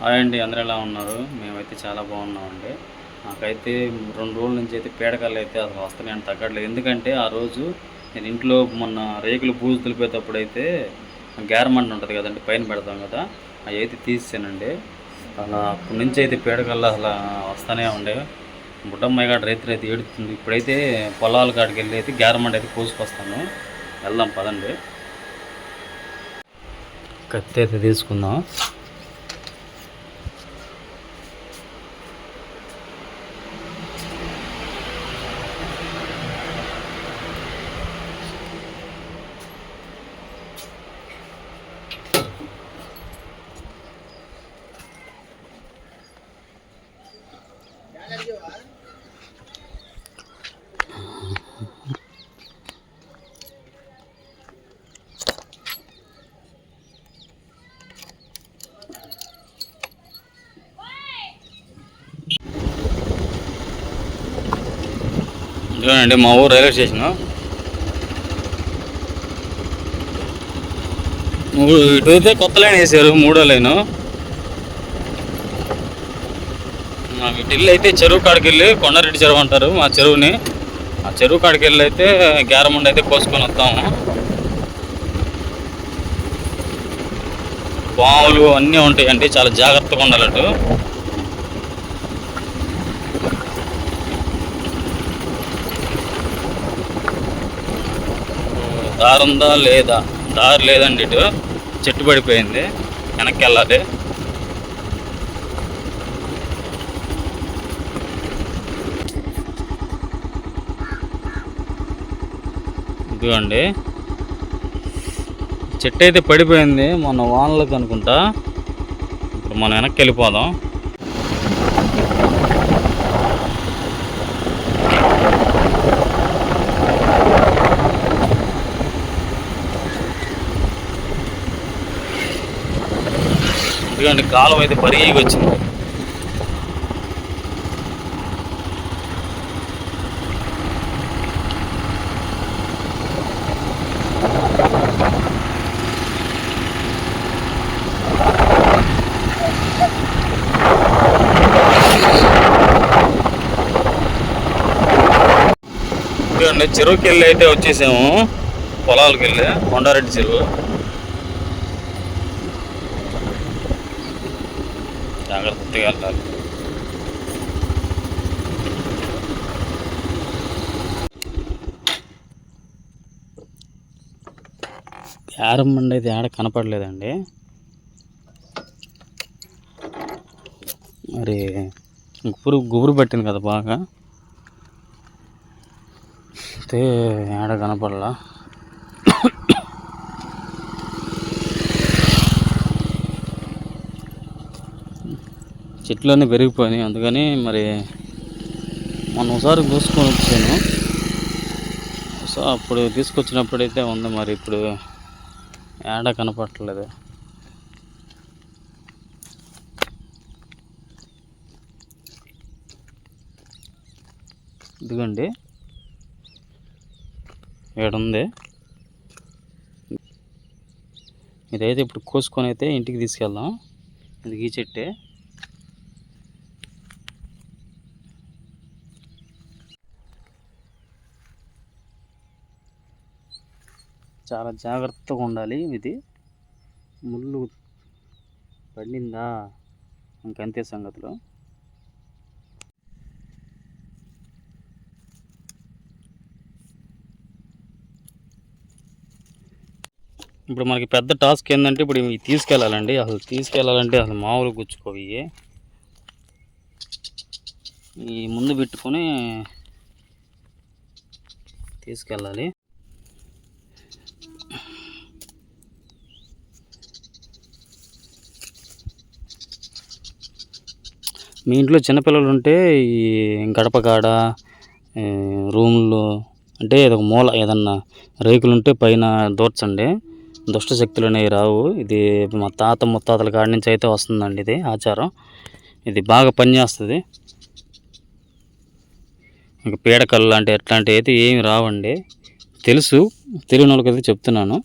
Hi అండి అందరూ ఎలా ఉన్నారు? మేమైతే చాలా బాగున్నామండి. నాకైతే రెండు రోజుల నుంచి అయితే పీడకలు అయితే అసలు వస్తున్నాయని తగ్గట్లేదు. ఎందుకంటే ఆ రోజు నేను ఇంట్లో మొన్న రేకులు బూజు తులిపేటప్పుడు అయితే గ్యారమంట ఉంటుంది కదండి పైన పెడతాం కదా అవి అయితే తీసానండి అలా అప్పటి నుంచి అయితే పీడకల్లు అసలు వస్తూనే ఉండే. బుడ్డమ్మాయి కాడ రైతులు అయితే ఏడుతుంది. ఇప్పుడైతే పొలాల కాడికి వెళ్ళి అయితే గ్యారమంట అయితే కోసుకొస్తాను. వెళ్దాం పదండి. కత్తి అయితే తీసుకుందాం. చూడండి మా ఊరు రైల్వే స్టేషన్. ఇటు అయితే కొత్త లైన్ వేసారు మూడో లైను. మా ఇటు అయితే చెరువు కాడికి వెళ్ళి కొండారెడ్డి చెరువు అంటారు మా చెరువుని. ఆ చెరువు కాడికి వెళ్ళి అయితే గ్యారముండ అయితే కోసుకొని వస్తాము. పాములు అన్నీ ఉంటాయండి చాలా జాగ్రత్తగా ఉండాలట్టు దారి ఉందా లేదా? దారి లేదండి ఇటు. చెట్టు పడిపోయింది. వెనక్కి వెళ్ళాలి. ఇదిగోండి. చెట్టు అయితే పడిపోయింది. మొన్న వానలకు అనుకుంటా. ఇప్పుడు మనం వెనక్కి వెళ్ళిపోదాం. ఇదిగోండి కాలం అయితే పరిగి వచ్చింది. చెరువుకి వెళ్ళి అయితే వచ్చేసాము. పొలాలకు వెళ్ళి కొండారెడ్డి చెరువు. జాగ్రత్తగా వెళ్ళాలి. క్యారం బండి అయితే ఆడ కనపడలేదండి. మరి గుబురు గుబురు పట్టింది కదా బాగా? అయితే ఆడ కనపడలా? చెట్లన్నీ పెరిగిపోయినాయి. అందుకని మరి మొన్న ఒకసారి చూసుకొని వచ్చాను. సో అప్పుడు తీసుకొచ్చినప్పుడైతే ఉంది మరి ఇప్పుడు ఏడ కనపడట్లేదు. ఇదిగోండి. ఏడుంది ఇదైతే ఇప్పుడు కోసుకొని అయితే ఇంటికి తీసుకెళ్దాం. ఇది ఈ చెట్టే. చాలా జాగ్రత్తగా ఉండాలి ఇది. ముళ్ళు పడిందా? ఇంకంతే సంగతిలో. ఇప్పుడు మనకి పెద్ద టాస్క్ ఏంటంటే ఇప్పుడు ఇవి తీసుకెళ్ళాలండి. అసలు తీసుకెళ్ళాలంటే అసలు మామూలు గుచ్చుకోవి ఈ ముందు పెట్టుకొని తీసుకెళ్ళాలి. మీ ఇంట్లో చిన్నపిల్లలు ఉంటే ఈ గడప కాడ రూమ్లో అంటే ఏదో మూల ఏదన్నా రేకులు ఉంటే పైన దూర్చండి. దుష్ట శక్తులు అనేవి రావు. ఇది మా తాత ముత్తాతల కాడి నుంచి అయితే వస్తుందండి ఇది ఆచారం. ఇది బాగా పనిచేస్తుంది ఇంకా పీడకలు లాంటి ఎట్లాంటివి అయితే ఏమి రావండి. తెలుసు తెలియని వాళ్ళకి అయితే చెప్తున్నాను.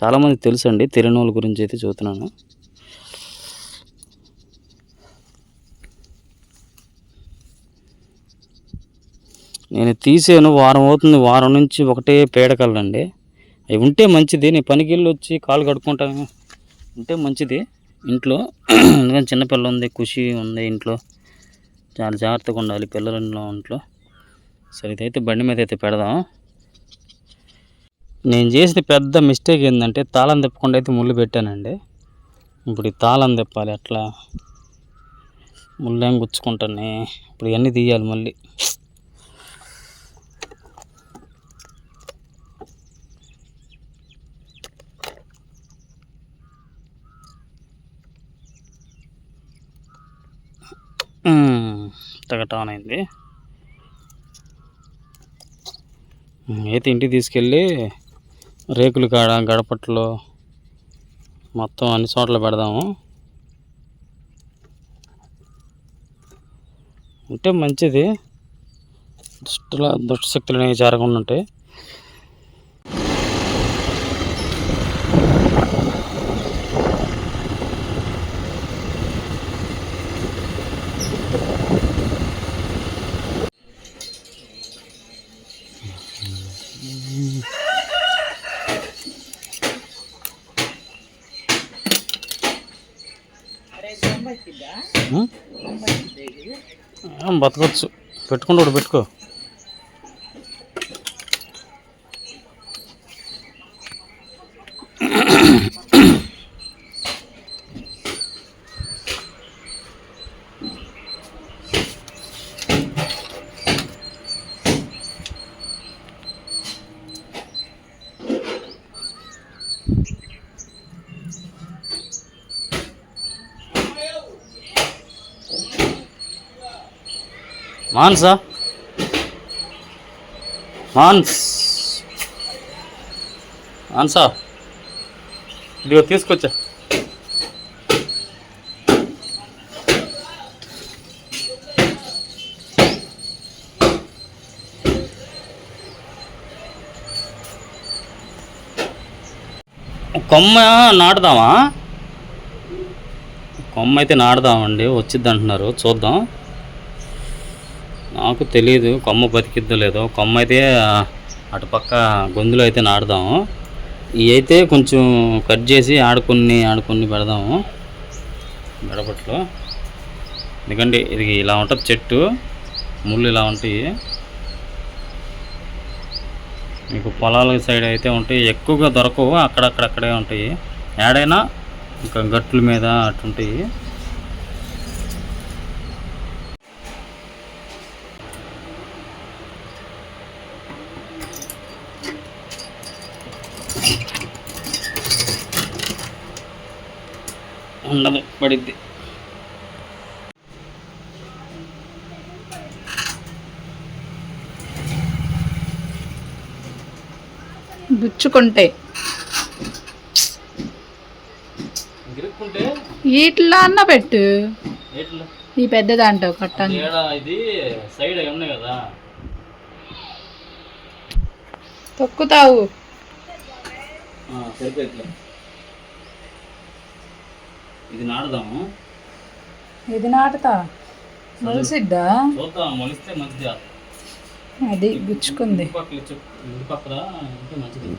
చాలామంది తెలుసు అండి తెలియని వాళ్ళ గురించి అయితే చెబుతున్నాను. నేను తీసాను వారం అవుతుంది వారం నుంచి ఒకటే పేడకల్లండి అవి ఉంటే మంచిది నేను పనికి వెళ్ళి వచ్చి కాలు కడుక్కుంటాను ఉంటే మంచిది. ఇంట్లో ఎందుకంటే చిన్నపిల్ల ఉంది ఖుషి ఉంది ఇంట్లో. చాలా జాగ్రత్తగా ఉండాలి పిల్లలు ఇంట్లో. సరే ఇదైతే బండి మీద అయితే పెడదాం. నేను చేసిన పెద్ద మిస్టేక్ ఏంటంటే తాళం తిప్పకుండా అయితే ముళ్ళు పెట్టానండి. ఇప్పుడు ఈ తాళం తిప్పాలి అట్లా ముళ్ళేం గుచ్చుకుంటాను ఇప్పుడు ఇవన్నీ తీయాలి మళ్ళీ. తగట ఆన్ అయింది. అయితే ఇంటికి తీసుకెళ్ళి రేకులు కాడ గడపట్లో మొత్తం అన్ని చోట్ల పెడదాము. ఉంటే మంచిది. దుష్టుల దుష్ట శక్తులు అనేవి జరగకుండా ఉంటాయి ఉమ్? ఆ, బతకొచ్చు. పెట్టుకుంటూ పెట్టుకో. మాన్సా? మాన్స్. మాన్సా? ఇదిగో తీసుకొచ్చా. కొమ్మ నాటుదామా? కొమ్మ అయితే నాటుదామండి వచ్చిద్ది అంటున్నారు చూద్దాం. నాకు తెలియదు కొమ్మ బతికిద్దో లేదో. కొమ్మ అయితే అటుపక్క గొంతులో అయితే నాటుదాము. ఇవి అయితే కొంచెం కట్ చేసి ఆడుకుని ఆడుకుని పెడదాము. గడపట్లో ఎందుకంటే ఇది ఇలా ఉంటుంది చెట్టు. ముళ్ళు ఇలా ఉంటాయి. మీకు పొలాల సైడ్ అయితే ఉంటాయి. ఎక్కువగా దొరకవు అక్కడక్కడక్కడే ఉంటాయి. ఏడైనా ఇంకా గట్ల మీద అటుంటాయి పడిద్ది గుచ్చుకుంటే. గిరుక్కుంటే? ఇట్లా అన్న పెట్టు. ఈ పెద్ద దాంట్లో కట్టాను ఏడ? ఇది సైడ్ అవి ఉన్నాయి కదా. తొక్కుతావు. సరిపోయిట్లా ఇది నాటుదాము. ఇది నాటుతా? మొలిసిద్దా? చూద్దాం మొలిస్తే మంచిది. అది గుచ్చుకుంది. పక్కల ఇంకా మంచిది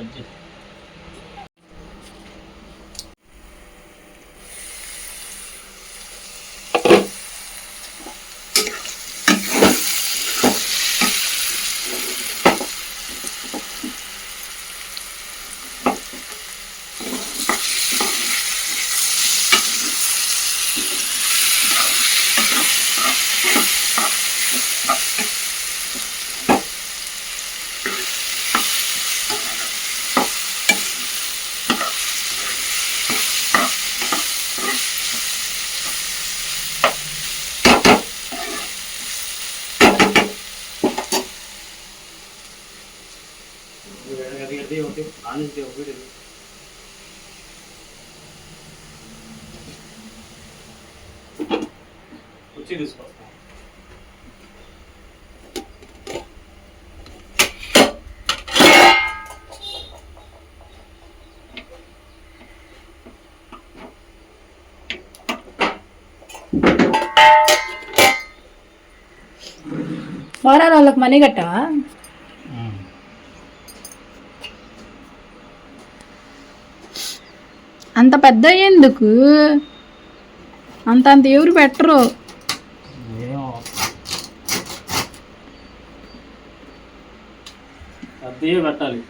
分镜。వచ్చి తీసుకొస్తాం. వారాలు వాళ్ళకి మనీ కట్టవా? అంత పెద్ద ఎందుకు? అంత అంత ఎవరు పెట్టరు. పెట్టాలి.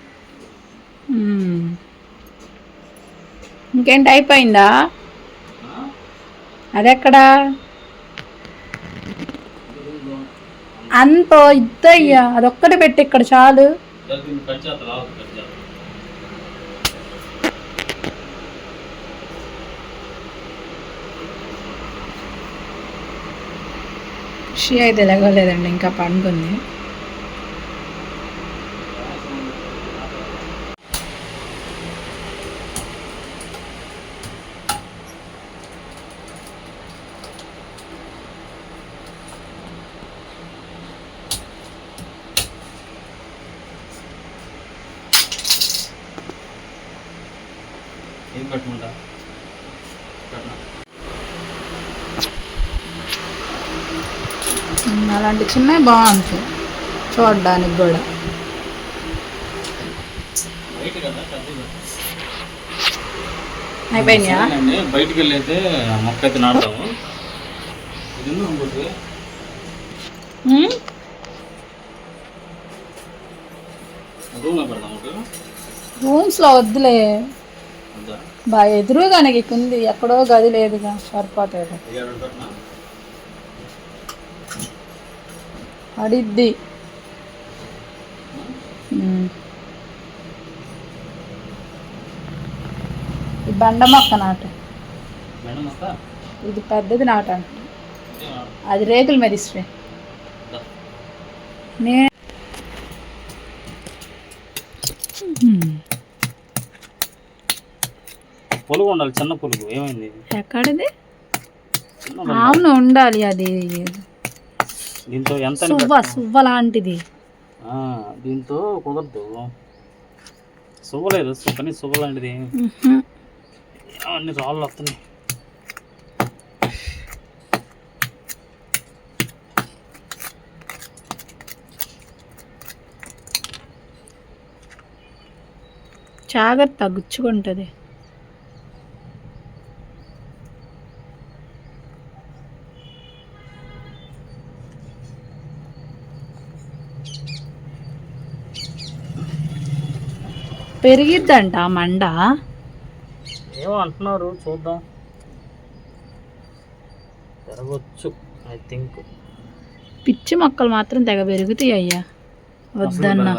ఇంకేంటి అయిపోయిందా? అదెక్కడా? అంత ఇద్దయ్యా అదొక్కటే పెట్టి ఇక్కడ చాలు. కట్ షీ అయితే ఎలాగోలేదండి ఇంకా పండుకుంది. ఏం కట్టుకుంటా కట్టనా అలాంటి చిన్నవి బాగుంటాయి. చూడడానికి కూడా. అయిపోయినాయా? బయటికి మొక్క అయితే నాటుతాము రూమ్స్లో వద్దులే. వద్దా? బాగా ఎదురుగానే ఉంది ఎక్కడో గది లేదుగా సరిపోతుంది ఏడు పెట్టనా అడిద్ది బండ మొక్క నాటు. ఇది పెద్దది నాటు అంట. అది రేకుల మీద ఇస్తే దా. నే పులుగు ఉండాలి చిన్న పులుగు. ఏమైంది? ఎక్కడిది. అవును ఉండాలి అది. దీంతో ఎంత సువ్వ? సువ్వ లాంటిది ఆ, దీంతో కుదరదు. సువ్వలేదు కానీ సువ్వ లాంటిది. అన్ని రాళ్ళు వస్తున్నాయి. జాగ్రత్త గుచ్చుకుంటుంది. పెరిగిద్దంట మండ. ఏమో అంటున్నారు చూద్దాం. పెరగచ్చు ఐ థింక్. పిచ్చి మొక్కలు మాత్రం తెగ పెరుగుతాయి అయ్యా. వద్దన్నా.